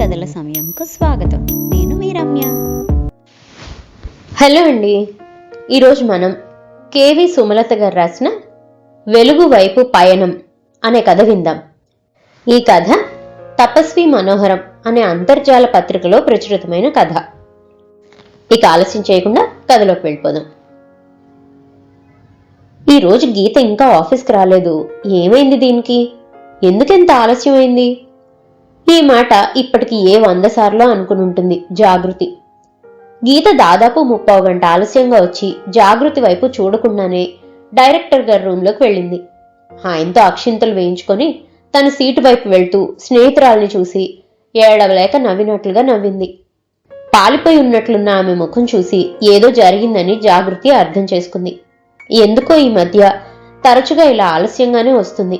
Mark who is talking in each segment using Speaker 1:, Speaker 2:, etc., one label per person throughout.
Speaker 1: కథల సమయంకు స్వాగతం. నేను మీ రమ్య.
Speaker 2: హలో అండి. ఈరోజు మనం కేవి సుమలత గారు రాసిన వెలుగు వైపు పయనం అనే కథ విందాం. ఈ కథ తపస్వి మనోహరం అనే అంతర్జాల పత్రికలో ప్రచురితమైన కథ. ఇక ఆలస్యం చేయకుండా కథలోకి వెళ్ళిపోదాం. ఈ రోజు గీత ఇంకా ఆఫీస్కి రాలేదు. ఏమైంది దీనికి? ఎందుకెంత ఆలస్యమైంది? ఈ మాట ఇప్పటికి ఏ వంద సార్లు అనుకుని ఉంటుంది జాగృతి. గీత దాదాపు ముప్పావు గంట ఆలస్యంగా వచ్చి జాగృతి వైపు చూడకుండానే డైరెక్టర్ గారి రూంలోకి వెళ్ళింది. ఆయనతో అక్షింతలు వేయించుకొని తన సీటు వైపు వెళ్తూ స్నేహితురాల్ని చూసి ఏడవలేక నవ్వినట్లుగా నవ్వింది. పాలిపోయి ఉన్నట్లున్న ఆమె ముఖం చూసి ఏదో జరిగిందని జాగృతి అర్థం చేసుకుంది. ఎందుకో ఈ మధ్య తరచుగా ఇలా ఆలస్యంగానే వస్తుంది.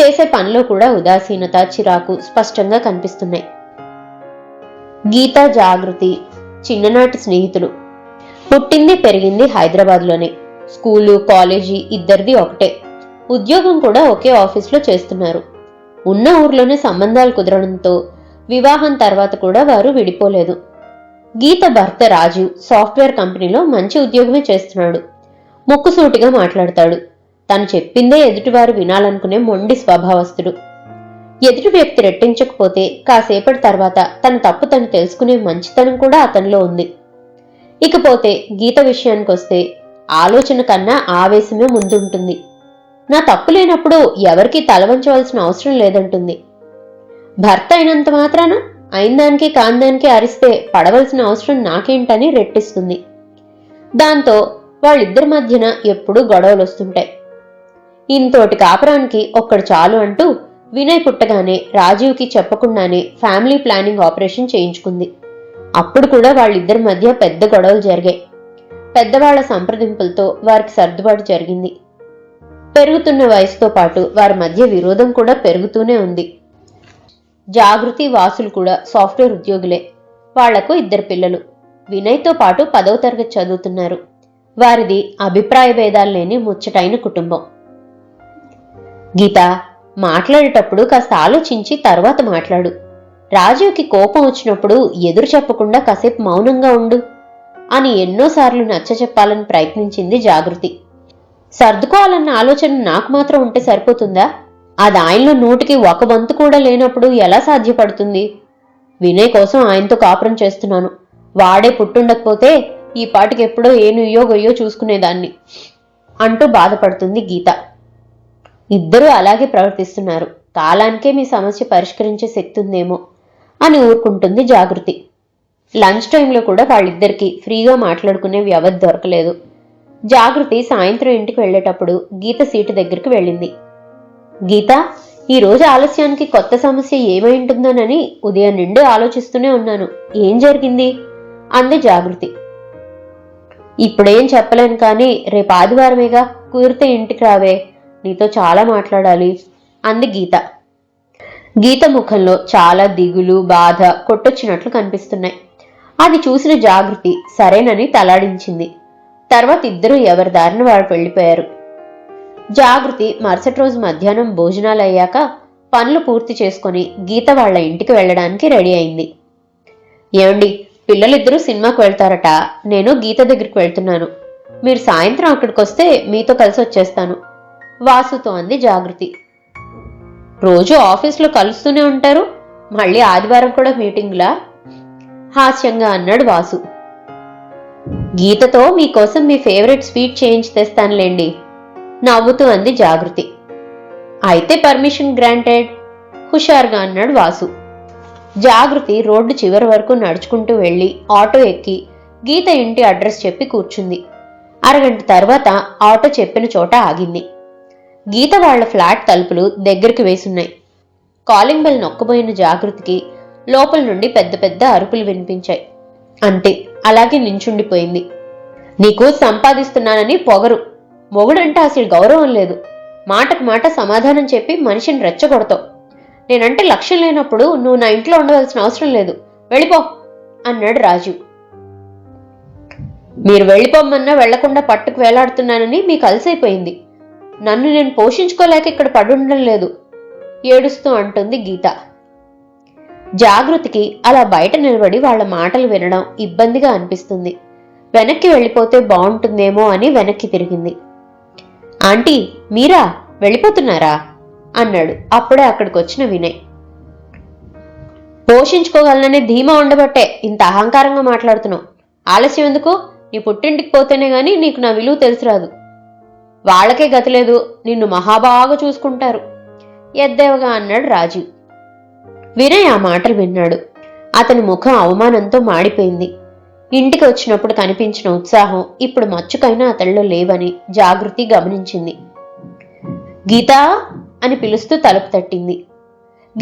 Speaker 2: చేసే పనిలో కూడా ఉదాసీనత చిరాకు స్పష్టంగా కనిపిస్తున్నాయి. గీత జాగృతి చిన్ననాటి స్నేహితులు. పుట్టింది పెరిగింది హైదరాబాద్లోనే. స్కూలు కాలేజీ ఇద్దరిది ఒకటే. ఉద్యోగం కూడా ఒకే ఆఫీస్లో చేస్తున్నారు. ఉన్న ఊర్లోనే సంబంధాలు కుదరడంతో వివాహం తర్వాత కూడా వారు విడిపోలేదు. గీత భర్త రాజీవ్ సాఫ్ట్వేర్ కంపెనీలో మంచి ఉద్యోగమే చేస్తున్నాడు. ముక్కుసూటిగా మాట్లాడతాడు. తను చెప్పిందే ఎదుటివారు వినాలనుకునే మొండి స్వభావస్తుడు ఎదుటి వ్యక్తి రెట్టించకపోతే కాసేపటి తర్వాత తన తప్పు తను తెలుసుకునే మంచితనం కూడా అతనిలో ఉంది. ఇకపోతే గీత విషయానికొస్తే ఆలోచన కన్నా ఆవేశమే ముందుంటుంది. నా తప్పు లేనప్పుడు ఎవరికీ తలవంచవలసిన అవసరం లేదంటుంది. భర్త అయినంత మాత్రాన అయిందానికి కాందానికి అరిస్తే పడవలసిన అవసరం నాకేంటని రెట్టిస్తుంది. దాంతో వాళ్ళిద్దరి మధ్యన ఎప్పుడూ గొడవలు వస్తుంటాయి ఇంతోటి కాపురానికి ఒక్కడు చాలు అంటూ వినయ్ పుట్టగానే రాజీవ్కి చెప్పకుండానే ఫ్యామిలీ ప్లానింగ్ ఆపరేషన్ చేయించుకుంది. అప్పుడు కూడా వాళ్ళిద్దరి మధ్య పెద్ద గొడవలు జరిగాయి. పెద్దవాళ్ళ సంప్రదింపులతో వారికి సర్దుబాటు జరిగింది. పెరుగుతున్న వయసుతో పాటు వారి మధ్య విరోధం కూడా పెరుగుతూనే ఉంది. జాగృతి వాసులు కూడా సాఫ్ట్వేర్ ఉద్యోగులే. వాళ్ళకు ఇద్దరు పిల్లలు. వినయ్తో పాటు పదవ తరగతి చదువుతున్నారు. వారిది అభిప్రాయ భేదాలు లేని ముచ్చటైన కుటుంబం. గీత మాట్లాడేటప్పుడు కాస్త ఆలోచించి తర్వాత మాట్లాడు. రాజీవ్కి కోపం వచ్చినప్పుడు ఎదురు చెప్పకుండా కాసేపు మౌనంగా ఉండు అని ఎన్నోసార్లు నచ్చ చెప్పాలని ప్రయత్నించింది జాగృతి. సర్దుకోవాలన్న ఆలోచన నాకు మాత్రం ఉంటే సరిపోతుందా? అది ఆయనలో నూటికి ఒక వంతు కూడా లేనప్పుడు ఎలా సాధ్యపడుతుంది? వినయ్ కోసం ఆయనతో కాపురం చేస్తున్నాను. వాడే పుట్టుండకపోతే ఈ పాటికి ఎప్పుడో ఏ నుయ్యో గొయ్యో చూసుకునేదాన్ని అంటూ బాధపడుతుంది గీత. ఇద్దరూ అలాగే ప్రవర్తిస్తున్నారు. కాలానికే మీ సమస్య పరిష్కరించే శక్తి ఉందేమో అని ఊరుకుంటుంది జాగృతి. లంచ్ టైంలో కూడా వాళ్ళిద్దరికీ ఫ్రీగా మాట్లాడుకునే వ్యవధి దొరకలేదు. జాగృతి సాయంత్రం ఇంటికి వెళ్ళేటప్పుడు గీత సీటు దగ్గరికి వెళ్ళింది. గీత ఈరోజు ఆలస్యానికి కొత్త సమస్య ఏమై ఉంటుందోనని ఉదయం నుండి ఆలోచిస్తూనే ఉన్నాను. ఏం జరిగింది? అంది జాగృతి. ఇప్పుడేం చెప్పలేను కానీ రేపు ఆదివారమేగా కుదిరితే ఇంటికి రావే. నీతో చాలా మాట్లాడాలి అంది గీత. గీత ముఖంలో చాలా దిగులు బాధ కొట్టొచ్చినట్లు కనిపిస్తున్నాయి. అది చూసిన జాగృతి సరేనని తలాడించింది. తర్వాత ఇద్దరూ ఎవరి దారిన వారు వెళ్ళిపోయారు. జాగృతి మరుసటి రోజు మధ్యాహ్నం భోజనాలు అయ్యాక పనులు పూర్తి చేసుకొని గీత వాళ్ళ ఇంటికి వెళ్ళడానికి రెడీ అయింది. ఏమండి పిల్లలిద్దరూ సినిమాకు వెళ్తారట. నేను గీత దగ్గరికి వెళ్తున్నాను. మీరు సాయంత్రం అక్కడికి వస్తే మీతో కలిసి వచ్చేస్తాను. వాసుతో అంది జాగృతి. రోజు ఆఫీస్లో కలుస్తూనే ఉంటారు? మళ్ళీ ఆదివారం కూడా మీటింగ్లా? హాస్యంగా అన్నాడు వాసు. గీతతో మీకోసం మీ ఫేవరెట్ స్వీట్ చేయించి తెస్తానులేండి నవ్వుతూ అంది జాగృతి. అయితే పర్మిషన్ గ్రాంటెడ్? హుషారుగా అన్నాడు వాసు. జాగృతి రోడ్డు చివరి వరకు నడుచుకుంటూ వెళ్ళి ఆటో ఎక్కి గీత ఇంటి అడ్రస్ చెప్పి కూర్చుంది. అరగంట తర్వాత ఆటో చెప్పిన చోట ఆగింది. గీత వాళ్ళ ఫ్లాట్ తలుపులు దగ్గరికి వేసున్నాయి. కాలింగ్ బెల్ నొక్కబోయిన జాగృతికి లోపల నుండి పెద్ద పెద్ద అరుపులు వినిపించాయి. అంతే అలాగే నించుండిపోయింది. నీకు సంపాదిస్తున్నానని పొగరు. మొగుడంటే అసలు గౌరవం లేదు. మాటకు మాట సమాధానం చెప్పి మనిషిని రెచ్చగొడతావు. నేనంటే లక్ష్యం లేనప్పుడు నువ్వు నా ఇంట్లో ఉండవలసిన అవసరం లేదు. వెళ్ళిపో అన్నాడు రాజు. మీరు వెళ్ళిపోమ్మన్నా వెళ్ళకుండా పట్టుకు వేలాడుతున్నానని మీకు అలసైపోయింది. నన్ను నేను పోషించుకోలేక ఇక్కడ పడుండడం లేదు ఏడుస్తూ అంటుంది గీత. జాగృతికి అలా బయట నిలబడి వాళ్ళ మాటలు వినడం ఇబ్బందిగా అనిపిస్తుంది. వెనక్కి వెళ్ళిపోతే బాగుంటుందేమో అని వెనక్కి తిరిగింది. ఆంటీ మీరా? వెళ్ళిపోతున్నారా? అన్నాడు. అప్పుడే అక్కడికి వచ్చిన వినయ్. పోషించుకోగలననే ధీమా ఉండబట్టే ఇంత అహంకారంగా మాట్లాడుతున్నావు. ఆలస్యం ఎందుకు? నీ పుట్టింటికి పోతేనే గానీ నీకు నా విలువ తెలిసిరాదు వాళ్ళకే గతి లేదు. నిన్ను మహాబాగా చూసుకుంటారు. ఎద్దేవగా అన్నాడు రాజీవ్ వినయ్ ఆ మాటలు విన్నాడు. అతని ముఖం అవమానంతో మాడిపోయింది. ఇంటికి వచ్చినప్పుడు కనిపించిన ఉత్సాహం ఇప్పుడు మచ్చుకైనా అతడిలో లేవని జాగృతి గమనించింది. గీతా అని పిలుస్తూ తలుపు తట్టింది.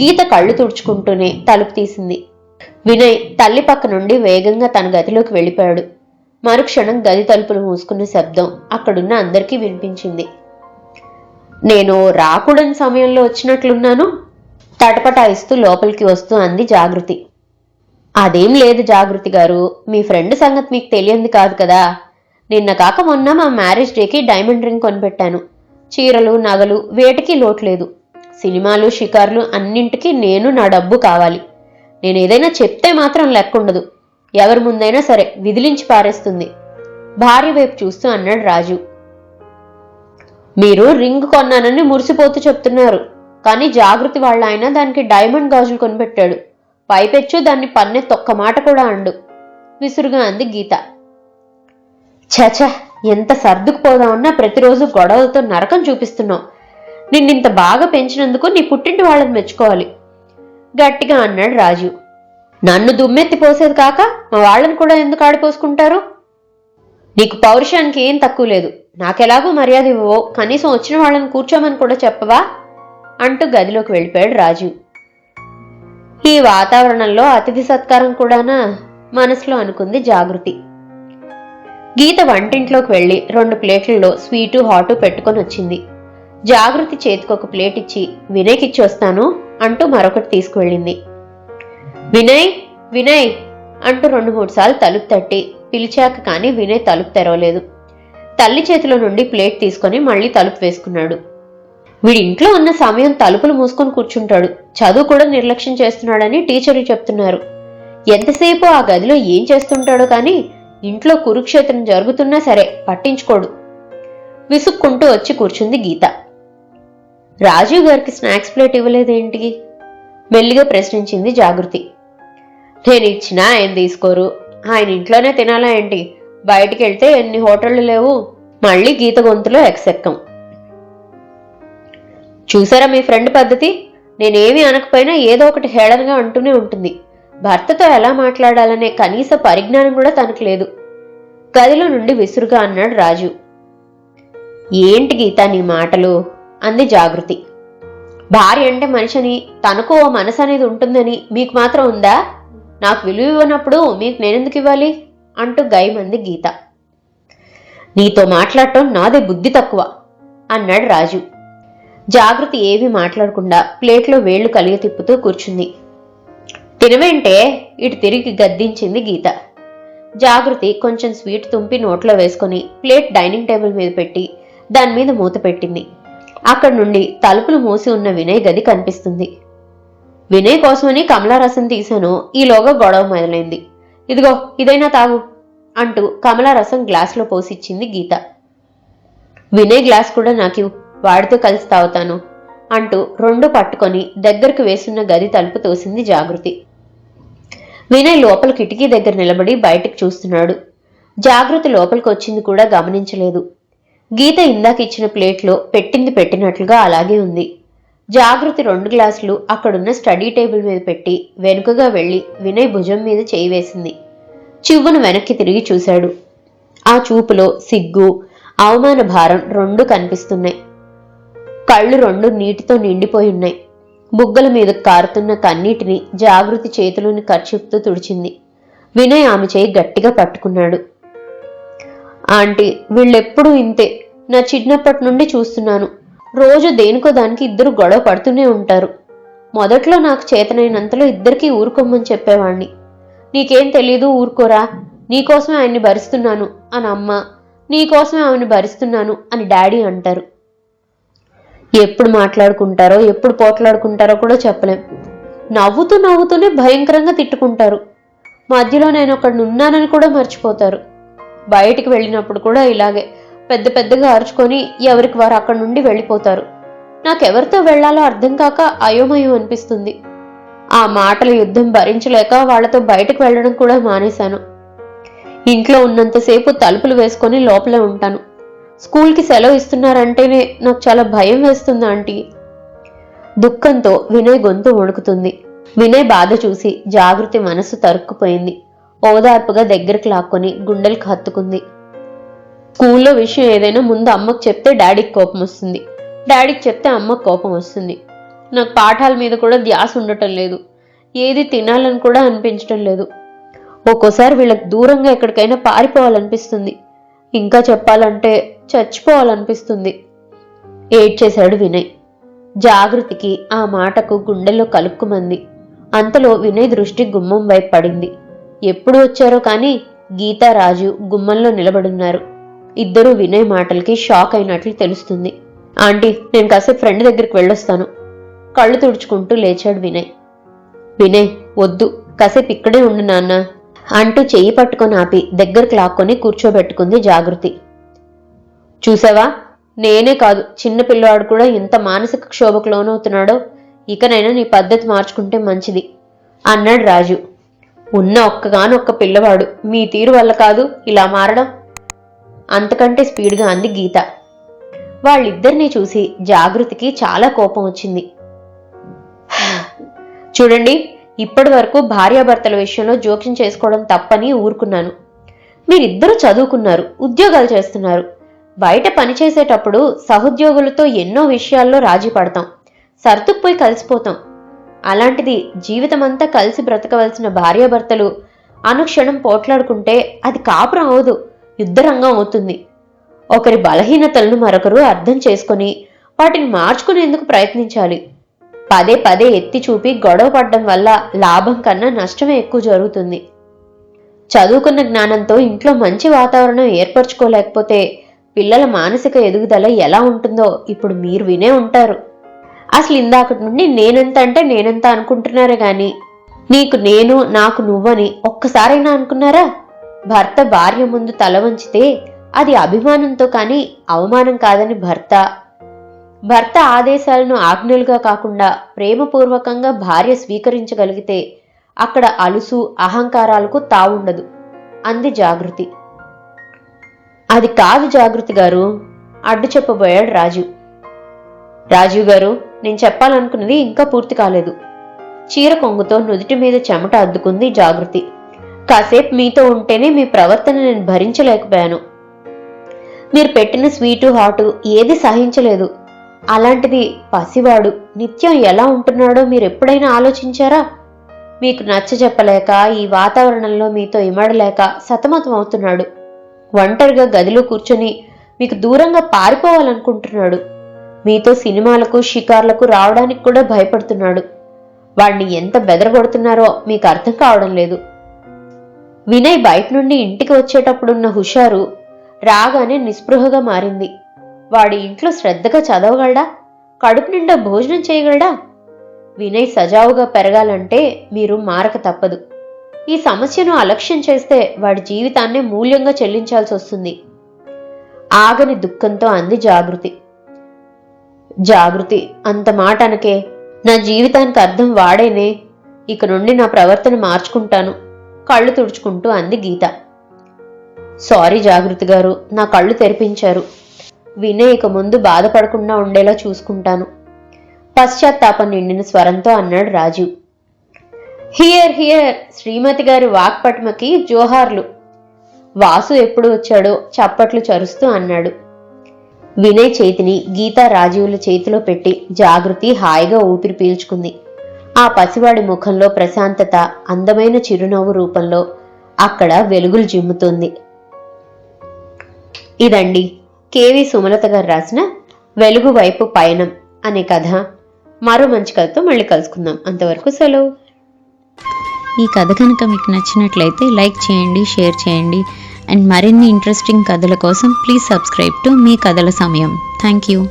Speaker 2: గీత కళ్ళు తుడుచుకుంటూనే తలుపు తీసింది. వినయ్ తల్లి పక్క నుండి వేగంగా తన గదిలోకి వెళ్ళిపోయాడు. మరుక్షణం గది తలుపులు మూసుకున్న శబ్దం అక్కడున్న అందరికీ వినిపించింది. నేను రాకూడని సమయంలో వచ్చినట్లున్నాను? తటపటాయిస్తూ లోపలికి వస్తూ అంది జాగృతి. అదేం లేదు జాగృతి గారు మీ ఫ్రెండ్ సంగతి మీకు తెలియంది కాదు కదా. నిన్న కాక మొన్న మా మ్యారేజ్ డేకి డైమండ్ రింగ్ కొనిపెట్టాను. చీరలు నగలు వేటికి లోట్లేదు సినిమాలు షికార్లు అన్నింటికి నేను నా డబ్బు కావాలి. నేను ఏదైనా చెప్తే మాత్రం లెక్కుండదు. ఎవరి ముందైనా సరే విదిలించి పారేస్తుంది. భార్య వైపు చూస్తూ అన్నాడు రాజు. మీరు రింగ్ కొన్నానని మురిసిపోతూ చెప్తున్నారు. కానీ జాగృతి వాళ్ళ ఆయన దానికి డైమండ్ గాజులు కొనిపెట్టాడు. పైపెచ్చు దాన్ని పన్నె తొక్క మాట కూడా అండు. విసురుగా అంది గీత. చచ ఎంత సర్దుకుపోదామన్నా ప్రతిరోజు గొడవలతో నరకం చూపిస్తున్నావు. నిన్నింత బాగా పెంచినందుకు నీ పుట్టింటి వాళ్ళని మెచ్చుకోవాలి. గట్టిగా అన్నాడు రాజు. నన్ను దుమ్మెత్తి పోసేది కాక మా వాళ్ళని కూడా ఎందుకు ఆడిపోసుకుంటారు? నీకు పౌరుషానికి ఏం తక్కువ లేదు. నాకెలాగో మర్యాద ఇవ్వవో. కనీసం వచ్చిన వాళ్ళని కూర్చోమని కూడా చెప్పవా? అంటూ గదిలోకి వెళ్ళిపోయాడు రాజు. ఈ వాతావరణంలో అతిథి సత్కారం కూడానా? మనసులో అనుకుంది జాగృతి. గీత వంటింట్లోకి వెళ్ళి రెండు ప్లేట్లలో స్వీటు హాటు పెట్టుకొని వచ్చింది. జాగృతి చేతికి ఒక ప్లేట్ ఇచ్చి వినయ్కిచ్చి వస్తాను అంటూ మరొకటి తీసుకువెళ్ళింది. వినయ్ వినయ్ అంటూ రెండు మూడు సార్లు తలుపు తట్టి పిలిచాక కానీ వినయ్ తలుపు తెరవలేదు. తల్లి చేతిలో నుండి ప్లేట్ తీసుకొని మళ్ళీ తలుపు వేసుకున్నాడు. వీడి ఇంట్లో ఉన్న సమయం తలుపులు మూసుకొని కూర్చుంటాడు. చదువు కూడా నిర్లక్ష్యం చేస్తున్నాడని టీచర్లు చెప్తున్నారు. ఎంతసేపు ఆ గదిలో ఏం చేస్తుంటాడో కానీ ఇంట్లో కురుక్షేత్రం జరుగుతున్నా సరే పట్టించుకోడు. విసుక్కుంటూ వచ్చి కూర్చుంది గీత. రాజీవ్ గారికి స్నాక్స్ ప్లేట్ ఇవ్వలేదేంటి? మెల్లిగా ప్రశ్నించింది జాగృతి. నేను ఇచ్చినా ఆయన తీసుకోరు? ఆయన ఇంట్లోనే తినాలా ఏంటి? బయటికి వెళ్తే ఎన్ని హోటళ్ళు లేవు? మళ్ళీ గీత గొంతులో ఎక్సెక్కం. చూసారా మీ ఫ్రెండ్ పద్ధతి? నేనేమి అనకపోయినా ఏదో ఒకటి హేళనగా అంటూనే ఉంటుంది. భర్తతో ఎలా మాట్లాడాలనే కనీస పరిజ్ఞానం కూడా తనకు లేదు. గదిలో నుండి విసురుగా అన్నాడు రాజు. ఏంటి గీత నీ మాటలు? అంది జాగృతి. భార్య అంటే మనిషిని తనకు ఓ మనసు అనేది ఉంటుందని మీకు మాత్రం ఉందా? నాకు విలువ ఇవ్వనప్పుడు మీకు నేనెందుకు ఇవ్వాలి? అంటూ గైమంది గీత. నీతో మాట్లాడటం నాదే బుద్ధి తక్కువ అన్నాడు రాజు. జాగృతి ఏమీ మాట్లాడకుండా ప్లేట్లో వేళ్ళు కలిగి తిప్పుతూ కూర్చుంది. తినవేంటే? ఇటు తిరిగి గద్దించింది గీత. జాగృతి కొంచెం స్వీట్ తుంపి నోట్లో వేసుకొని ప్లేట్ డైనింగ్ టేబుల్ మీద పెట్టి దాని మీద మూత పెట్టింది. అక్కడి నుండి తలుపులు మూసి ఉన్న వినయ్ గది కనిపిస్తుంది. వినయ్ కోసమని కమలా రసం తీశాను. ఈలోగా గొడవ మొదలైంది. ఇదిగో ఇదైనా తాగు అంటూ కమలా రసం గ్లాసులో పోసిచ్చింది గీత. వినయ్ గ్లాస్ కూడా నాకు వాడితో కలిసి తాగుతాను అంటూ రెండు పట్టుకొని దగ్గరకు వేసున్న గది తలుపు తోసింది జాగృతి. వినయ్ లోపల కిటికీ దగ్గర నిలబడి బయటకు చూస్తున్నాడు. జాగృతి లోపలికి వచ్చింది కూడా గమనించలేదు. గీత ఇందాక ఇచ్చిన ప్లేట్లో పెట్టింది పెట్టినట్లుగా అలాగే ఉంది. జాగృతి రెండు గ్లాసులు అక్కడున్న స్టడీ టేబుల్ మీద పెట్టి వెనుకగా వెళ్ళి వినయ్ భుజం మీద చేయి వేసింది. చివ్వును వెనక్కి తిరిగి చూశాడు. ఆ చూపులో సిగ్గు అవమాన భారం రెండు కనిపిస్తున్నాయి. కళ్ళు రెండు నీటితో నిండిపోయి ఉన్నాయి. బుగ్గల మీద కారుతున్న కన్నీటిని జాగృతి చేతిలోని కర్చిప్తో తుడిచింది. వినయ్ ఆమె చేయి గట్టిగా పట్టుకున్నాడు. ఆంటీ వీళ్ళెప్పుడూ ఇంతే. నా చిన్నప్పటి నుండి చూస్తున్నాను. రోజు దేనికో దానికి ఇద్దరు గొడవ పడుతూనే ఉంటారు. మొదట్లో నాకు చేతనైనంతలో ఇద్దరికీ ఊరుకోమని చెప్పేవాణ్ణి. నీకేం తెలీదు ఊరుకోరా నీకోసమే ఆయన్ని భరిస్తున్నాను అని అమ్మ నీకోసమే ఆమెను భరిస్తున్నాను అని డాడీ అంటారు. ఎప్పుడు మాట్లాడుకుంటారో ఎప్పుడు పోట్లాడుకుంటారో కూడా చెప్పలేం. నవ్వుతూ నవ్వుతూనే భయంకరంగా తిట్టుకుంటారు. మధ్యలో నేను ఒకడిని ఉన్నానని కూడా మర్చిపోతారు. బయటికి వెళ్ళినప్పుడు కూడా ఇలాగే. పెద్ద పెద్దగా అరుచుకొని ఎవరికి వారు అక్కడి నుండి వెళ్ళిపోతారు. నాకెవరితో వెళ్ళాలో అర్థం కాక అయోమయం అనిపిస్తుంది. ఆ మాటల యుద్ధం భరించలేక వాళ్ళతో బయటకు వెళ్ళడం కూడా మానేశాను. ఇంట్లో ఉన్నంతసేపు తలుపులు వేసుకొని లోపలే ఉంటాను. స్కూల్కి సెలవు ఇస్తున్నారంటేనే నాకు చాలా భయం వేస్తుంది ఆంటీ. దుఃఖంతో వినయ్ గొంతు వణుకుతుంది. వినయ్ బాధ చూసి జాగృతి మనసు తరుక్కుపోయింది. ఓదార్పుగా దగ్గరికి లాక్కొని గుండెలకు హత్తుకుంది స్కూల్లో విషయం ఏదైనా ముందు అమ్మకు చెప్తే డాడీకి కోపం వస్తుంది. డాడీకి చెప్తే అమ్మకు కోపం వస్తుంది. నాకు పాఠాల మీద కూడా ధ్యాస ఉండటం లేదు. ఏది తినాలని కూడా అనిపించటం లేదు. ఒక్కోసారి వీళ్ళకి దూరంగా ఎక్కడికైనా పారిపోవాలనిపిస్తుంది. ఇంకా చెప్పాలంటే చచ్చిపోవాలనిపిస్తుంది. ఏడ్చేశాడు వినయ్. జాగృతికి ఆ మాటకు గుండెల్లో కలుక్కుమంది. అంతలో వినయ్ దృష్టి గుమ్మం వైపు పడింది. ఎప్పుడు వచ్చారో కానీ గీతారాజు గుమ్మంలో నిలబడున్నారు. ఇద్దరూ వినయ్ మాటలకి షాక్ అయినట్లు తెలుస్తుంది. ఆంటీ నేను కాసేపు ఫ్రెండ్ దగ్గరికి వెళ్ళొస్తాను. కళ్ళు తుడుచుకుంటూ లేచాడు వినయ్. వినయ్ వద్దు కాసేపు ఇక్కడే ఉండు నాన్న. అంటూ చెయ్యి పట్టుకొని ఆపి దగ్గరకు లాక్కొని కూర్చోబెట్టుకుంది జాగృతి. చూసావా? నేనే కాదు చిన్న పిల్లవాడు కూడా ఎంత మానసిక క్షోభకు లోనవుతున్నాడో ఇకనైనా నీ పద్ధతి మార్చుకుంటే మంచిది అన్నాడు రాజు. ఉన్న ఒక్కగానొక్క పిల్లవాడు మీ తీరు వల్ల కాదు ఇలా మారడం. అంతకంటే స్పీడ్గా అంది గీత. వాళ్ళిద్దరినీ చూసి జాగృతికి చాలా కోపం వచ్చింది. చూడండి ఇప్పటి వరకు భార్యాభర్తల విషయంలో జోక్యం చేసుకోవడం తప్పని ఊరుకున్నాను. మీరిద్దరూ చదువుకున్నారు ఉద్యోగాలు చేస్తున్నారు. బయట పనిచేసేటప్పుడు సహోద్యోగులతో ఎన్నో విషయాల్లో రాజీ పడతాం. సర్దుకుపోయి కలిసిపోతాం. అలాంటిది జీవితమంతా కలిసి బ్రతకవలసిన భార్యాభర్తలు అనుక్షణం పోట్లాడుకుంటే అది కాపురం అవదు. యుద్ధరంగం అవుతుంది. ఒకరి బలహీనతలను మరొకరు అర్థం చేసుకొని వాటిని మార్చుకునేందుకు ప్రయత్నించాలి? పదే పదే ఎత్తి చూపి గొడవ పడడం వల్ల లాభం కన్నా నష్టమే ఎక్కువ జరుగుతుంది. చదువుకున్న జ్ఞానంతో ఇంట్లో మంచి వాతావరణం ఏర్పరచుకోలేకపోతే పిల్లల మానసిక ఎదుగుదల ఎలా ఉంటుందో ఇప్పుడు మీరు వినే ఉంటారు. అసలు ఇందాకటి నుండి నేనెంత అంటే నేనెంత అనుకుంటున్నారే కానీ నీకు నేను నాకు నువ్వని ఒక్కసారైనా అనుకున్నారా? భర్త భార్య ముందు తల వంచితే అది అభిమానంతో కానీ అవమానం కాదని భర్త. భర్త ఆదేశాలను ఆజ్ఞలుగా కాకుండా ప్రేమపూర్వకంగా భార్య స్వీకరించగలిగితే అక్కడ అలుసు అహంకారాలకు తావుండదు. అంది జాగృతి. అది కాదు జాగృతి గారు అడ్డు చెప్పబోయాడు రాజు. రాజీవ్ గారు నేను చెప్పాలనుకున్నది ఇంకా పూర్తి కాలేదు. చీర కొంగుతో నుదుటి మీద చెమట అద్దుకుంది జాగృతి. కాసేపు మీతో ఉంటేనే మీ ప్రవర్తన నేను భరించలేకపోయాను. మీరు పెట్టిన స్వీటు హాటు ఏది సహించలేదు. అలాంటిది పసివాడు నిత్యం ఎలా ఉంటున్నాడో మీరు ఎప్పుడైనా ఆలోచించారా? మీకు నచ్చ చెప్పలేక ఈ వాతావరణంలో మీతో ఇమడలేక సతమతం అవుతున్నాడు. ఒంటరిగా గదిలో కూర్చొని మీకు దూరంగా పారిపోవాలనుకుంటున్నాడు. మీతో సినిమాలకు షికార్లకు రావడానికి కూడా భయపడుతున్నాడు. వాణ్ణి ఎంత బెదరగొడుతున్నారో మీకు అర్థం కావడం లేదు. వినయ్ బయట నుండి ఇంటికి వచ్చేటప్పుడున్న హుషారు రాగానే నిస్పృహగా మారింది. వాడి ఇంట్లో శ్రద్ధగా చదవగలడా? కడుపు నిండా భోజనం చేయగలడా? వినయ్ సజావుగా పెరగాలంటే మీరు మారక తప్పదు. ఈ సమస్యను అలక్ష్యం చేస్తే వాడి జీవితాన్నే మూల్యంగా చెల్లించాల్సి వస్తుంది. ఆగని దుఃఖంతో అంది జాగృతి. జాగృతి అంత మాట అనకే నా జీవితానికి అర్థం వాడేనే. ఇక నుండి నా ప్రవర్తన మార్చుకుంటాను. కళ్ళు తుడుచుకుంటూ అంది గీత. సారీ జాగృతి గారు నా కళ్ళు తెరిపించారు. వినయ్ ఇక ముందు బాధపడకుండా ఉండేలా చూసుకుంటాను. పశ్చాత్తాపం నిండిన స్వరంతో అన్నాడు రాజీవ్. హియర్ హియర్ శ్రీమతి గారి వాక్పట్మకి జోహార్లు. వాసు ఎప్పుడు వచ్చాడో చప్పట్లు చరుస్తూ అన్నాడు. వినయ్ చేతిని గీతా రాజీవుల చేతిలో పెట్టి జాగృతి హాయిగా ఊపిరి పీల్చుకుంది. ఆ పసివాడి ముఖంలో ప్రశాంతత అందమైన చిరునవ్వు రూపంలో అక్కడ వెలుగులు జిమ్ముతుంది ఇదండి కేవి సుమలత గారు రాసిన వెలుగు వైపు పయనం అనే కథ. మరో మంచి కథతో మళ్ళీ కలుసుకుందాం. అంతవరకు సెలవు.
Speaker 1: ఈ కథ కనుక మీకు నచ్చినట్లయితే లైక్ చేయండి షేర్ చేయండి అండ్ మరిన్ని ఇంట్రెస్టింగ్ కథల కోసం ప్లీజ్ సబ్స్క్రైబ్ టు మీ కథల సమయం. Thank you.